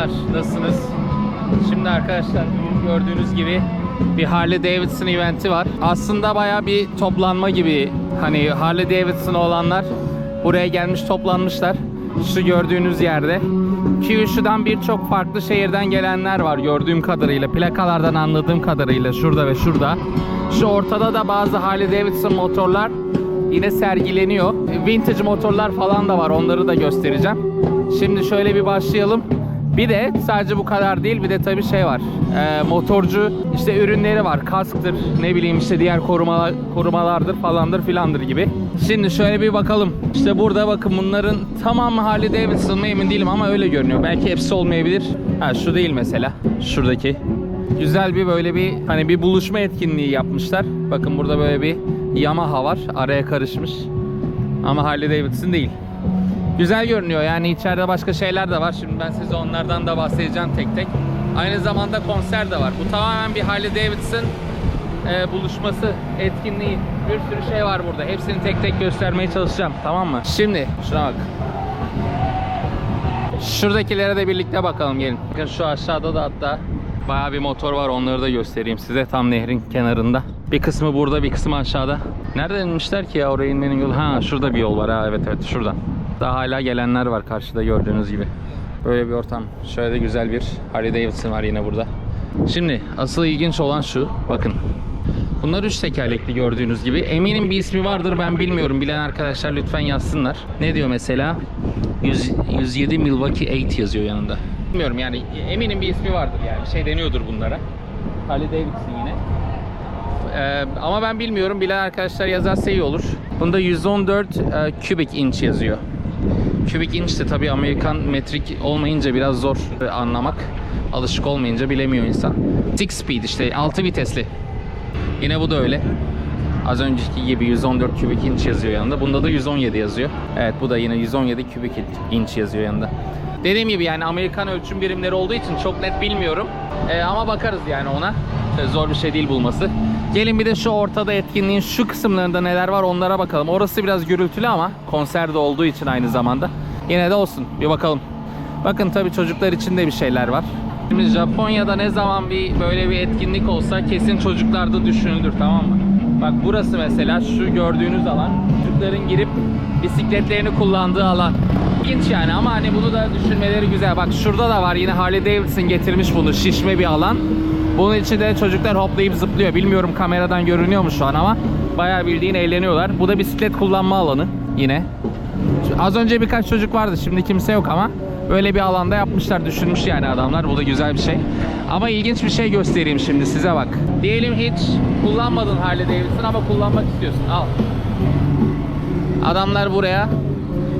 Selamlar. Nasılsınız? Şimdi arkadaşlar gördüğünüz gibi bir Harley Davidson eventi var. Aslında baya bir toplanma gibi. Hani Harley Davidson olanlar buraya gelmiş toplanmışlar. Şu gördüğünüz yerde. Kyushu'dan birçok farklı şehirden gelenler var gördüğüm kadarıyla. Plakalardan anladığım kadarıyla şurada ve şurada. Şu ortada da bazı Harley Davidson motorlar yine sergileniyor. Vintage motorlar falan da var. Onları da göstereceğim. Şimdi şöyle bir başlayalım. Bir de sadece bu kadar değil. Bir de tabii şey var. Ee, motorcu işte ürünleri var. Kasktır, ne bileyim işte diğer koruma, korumalardır falandır filandır gibi. Şimdi şöyle bir bakalım. İşte burada bakın bunların tamamı Harley Davidson mı emin değilim ama öyle görünüyor. Belki hepsi olmayabilir. Ha şu değil mesela. Şuradaki. Güzel bir böyle bir hani bir buluşma etkinliği yapmışlar. Bakın burada böyle bir Yamaha var. Araya karışmış. Ama Harley Davidson değil. Güzel görünüyor yani içeride başka şeyler de var. Şimdi ben size onlardan da bahsedeceğim tek tek. Aynı zamanda konser de var. Bu tamamen bir Harley Davidson e, buluşması, etkinliği. Bir sürü şey var burada. Hepsini tek tek göstermeye çalışacağım. Tamam mı? Şimdi şuna bak. Şuradakilere de birlikte bakalım gelin. Bakın şu aşağıda da hatta bayağı bir motor var. Onları da göstereyim size tam nehrin kenarında. Bir kısmı burada, bir kısmı aşağıda. Nereden inmişler ki ya oraya inmenin yolu? Ha şurada bir yol var ha evet evet şuradan. Daha hala gelenler var karşıda gördüğünüz gibi. Böyle bir ortam. Şöyle de güzel bir Harley Davidson var yine burada. Şimdi asıl ilginç olan şu. Bakın. Bunlar üç tekerlekli gördüğünüz gibi. Eminim bir ismi vardır ben bilmiyorum. Bilen arkadaşlar lütfen yazsınlar. Ne diyor mesela? 100, 107 Milwaukee 8 yazıyor yanında. Bilmiyorum yani eminim bir ismi vardır yani. Bir şey deniyordur bunlara. Harley Davidson yine. Ee, ama ben bilmiyorum. Bilen arkadaşlar yazarsa iyi olur. Bunda 114 e, cubic inch yazıyor. Cubic inch de tabii Amerikan metrik olmayınca biraz zor e, anlamak. Alışık olmayınca bilemiyor insan. 6 speed işte 6 vitesli. Yine bu da öyle. Az önceki gibi 114 cubic inch yazıyor yanında. Bunda da 117 yazıyor. Evet bu da yine 117 cubic inch yazıyor yanında. Dediğim gibi yani Amerikan ölçüm birimleri olduğu için çok net bilmiyorum. Ee, ama bakarız yani ona. İşte zor bir şey değil bulması. Gelin bir de şu ortada etkinliğin şu kısımlarında neler var onlara bakalım. Orası biraz gürültülü ama konserde olduğu için aynı zamanda. Yine de olsun bir bakalım. Bakın tabii çocuklar için de bir şeyler var. Şimdi Japonya'da ne zaman bir böyle bir etkinlik olsa kesin çocuklarda düşünülür tamam mı? Bak burası mesela şu gördüğünüz alan çocukların girip bisikletlerini kullandığı alan. İlginç yani ama hani bunu da düşünmeleri güzel. Bak şurada da var yine Harley Davidson getirmiş bunu şişme bir alan. Bunun içinde çocuklar hoplayıp zıplıyor. Bilmiyorum kameradan görünüyor mu şu an ama bayağı bildiğin eğleniyorlar. Bu da bisiklet kullanma alanı yine. Az önce birkaç çocuk vardı şimdi kimse yok ama böyle bir alanda yapmışlar düşünmüş yani adamlar bu da güzel bir şey. Ama ilginç bir şey göstereyim şimdi size bak. Diyelim hiç kullanmadın Harley Davidson ama kullanmak istiyorsun al. Adamlar buraya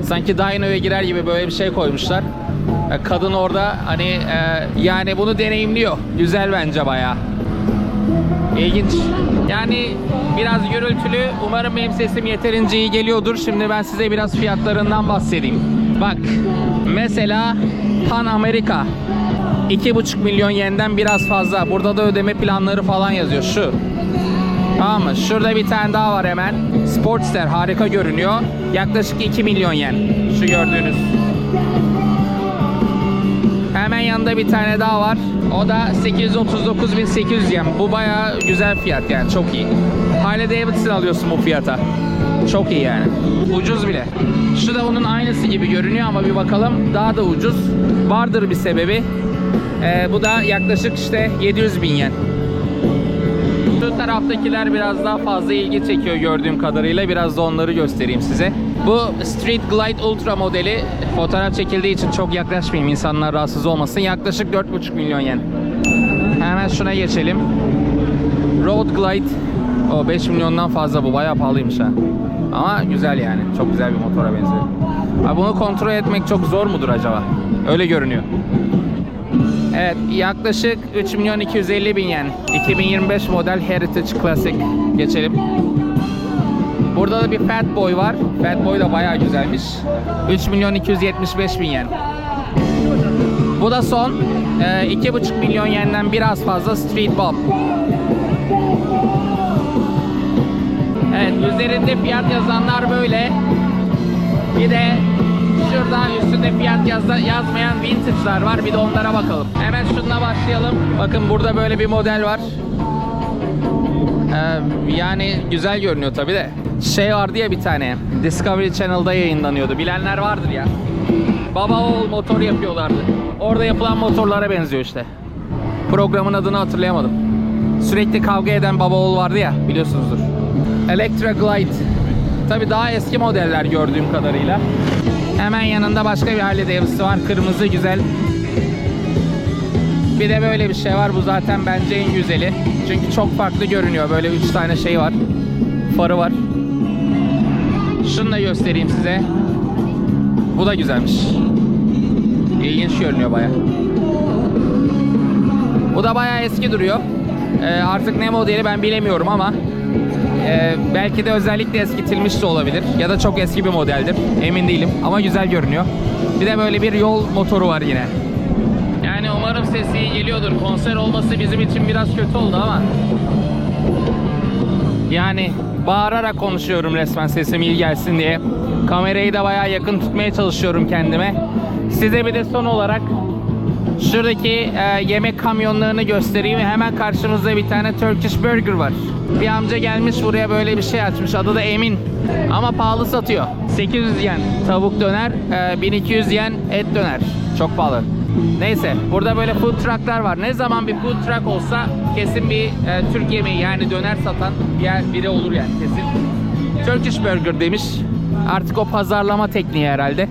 sanki dyno'ya girer gibi böyle bir şey koymuşlar. E, Kadın orada hani e, yani bunu deneyimliyor. Güzel bence bayağı. İlginç. Yani biraz gürültülü. Umarım benim sesim yeterince iyi geliyordur. Şimdi ben size biraz fiyatlarından bahsedeyim. Bak mesela Pan Amerika 2,5 milyon yenden biraz fazla. Burada da ödeme planları falan yazıyor. Şu. Tamam mı? Şurada bir tane daha var hemen. Sportster harika görünüyor. Yaklaşık 2 milyon yen. Şu gördüğünüz. Yanında bir tane daha var. O da 839.800 yen. Bu bayağı güzel fiyat yani çok iyi. Harley Davidson alıyorsun bu fiyata. Çok iyi yani. Ucuz bile. Şu da onun aynısı gibi görünüyor ama bir bakalım daha da ucuz. Vardır bir sebebi. Ee, bu da yaklaşık işte 700 bin yen. Şu taraftakiler biraz daha fazla ilgi çekiyor gördüğüm kadarıyla. Biraz da onları göstereyim size. Bu Street Glide Ultra modeli fotoğraf çekildiği için çok yaklaşmayayım insanlar rahatsız olmasın. Yaklaşık 4,5 milyon yen. Hemen şuna geçelim. Road Glide o 5 milyondan fazla bu bayağı pahalıymış ha. Ama güzel yani. Çok güzel bir motora benziyor. Ha, bunu kontrol etmek çok zor mudur acaba? Öyle görünüyor. Evet yaklaşık 3 milyon 250 bin yen. 2025 model Heritage Classic. Geçelim. Burada da bir Fat Boy var. Fat Boy da bayağı güzelmiş. 3 milyon 275 bin yen. Bu da son. Ee, 2,5 milyon yenden biraz fazla Street Bob. Evet üzerinde fiyat yazanlar böyle. Bir de Şurada üstünde fiyat yazda, yazmayan vintage'lar var. Bir de onlara bakalım. Hemen şununla başlayalım. Bakın burada böyle bir model var. Ee, yani güzel görünüyor tabi de. Şey vardı ya bir tane. Discovery Channel'da yayınlanıyordu. Bilenler vardır ya. Baba oğul motor yapıyorlardı. Orada yapılan motorlara benziyor işte. Programın adını hatırlayamadım. Sürekli kavga eden baba oğul vardı ya biliyorsunuzdur. Electra Glide. Tabi daha eski modeller gördüğüm kadarıyla. Hemen yanında başka bir Harley Davidson var. Kırmızı güzel. Bir de böyle bir şey var. Bu zaten bence en güzeli. Çünkü çok farklı görünüyor. Böyle 3 tane şey var. Farı var. Şunu da göstereyim size. Bu da güzelmiş. İlginç görünüyor baya. Bu da baya eski duruyor. Ee, artık ne modeli ben bilemiyorum ama e, belki de özellikle eskitilmiş de olabilir. Ya da çok eski bir modeldir. Emin değilim ama güzel görünüyor. Bir de böyle bir yol motoru var yine. Yani umarım sesi iyi geliyordur. Konser olması bizim için biraz kötü oldu ama. Yani bağırarak konuşuyorum resmen sesim iyi gelsin diye. Kamerayı da bayağı yakın tutmaya çalışıyorum kendime. Size bir de son olarak şuradaki e, yemek kamyonlarını göstereyim. Hemen karşımızda bir tane Turkish Burger var. Bir amca gelmiş buraya böyle bir şey açmış. Adı da Emin. Ama pahalı satıyor. 800 yen tavuk döner, e, 1200 yen et döner. Çok pahalı. Neyse burada böyle food trucklar var. Ne zaman bir food truck olsa kesin bir e, Türk yemeği yani döner satan bir yer, biri olur yani kesin. Turkish Burger demiş. Artık o pazarlama tekniği herhalde.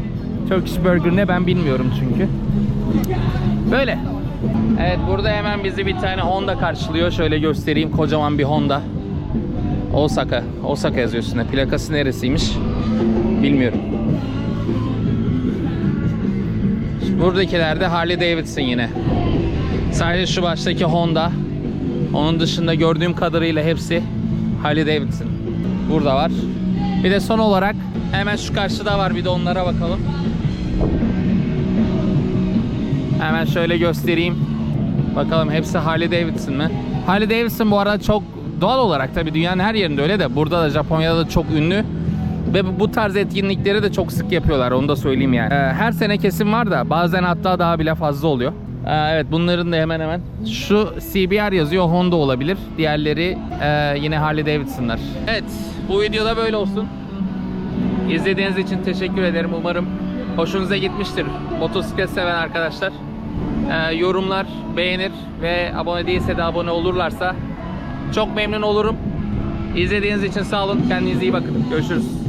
Turkish Burger ne ben bilmiyorum çünkü. Böyle. Evet burada hemen bizi bir tane Honda karşılıyor. Şöyle göstereyim kocaman bir Honda. Osaka. Osaka yazıyor üstünde. Plakası neresiymiş? Bilmiyorum. Buradakiler de Harley Davidson yine. Sadece şu baştaki Honda. Onun dışında gördüğüm kadarıyla hepsi Harley Davidson. Burada var. Bir de son olarak hemen şu karşıda var. Bir de onlara bakalım. Hemen şöyle göstereyim. Bakalım hepsi Harley Davidson mı? Harley Davidson bu arada çok doğal olarak tabii dünyanın her yerinde öyle de burada da Japonya'da da çok ünlü. Ve bu tarz etkinlikleri de çok sık yapıyorlar onu da söyleyeyim yani. Ee, Her sene kesim var da bazen hatta daha bile fazla oluyor. Ee, Evet bunların da hemen hemen. Şu CBR yazıyor Honda olabilir. Diğerleri e, yine Harley Davidson'lar. Evet bu videoda böyle olsun. İzlediğiniz için teşekkür ederim. Umarım hoşunuza gitmiştir motosiklet seven arkadaşlar. Ee, yorumlar, beğenir ve abone değilse de abone olurlarsa çok memnun olurum. İzlediğiniz için sağ olun. Kendinize iyi bakın. Görüşürüz.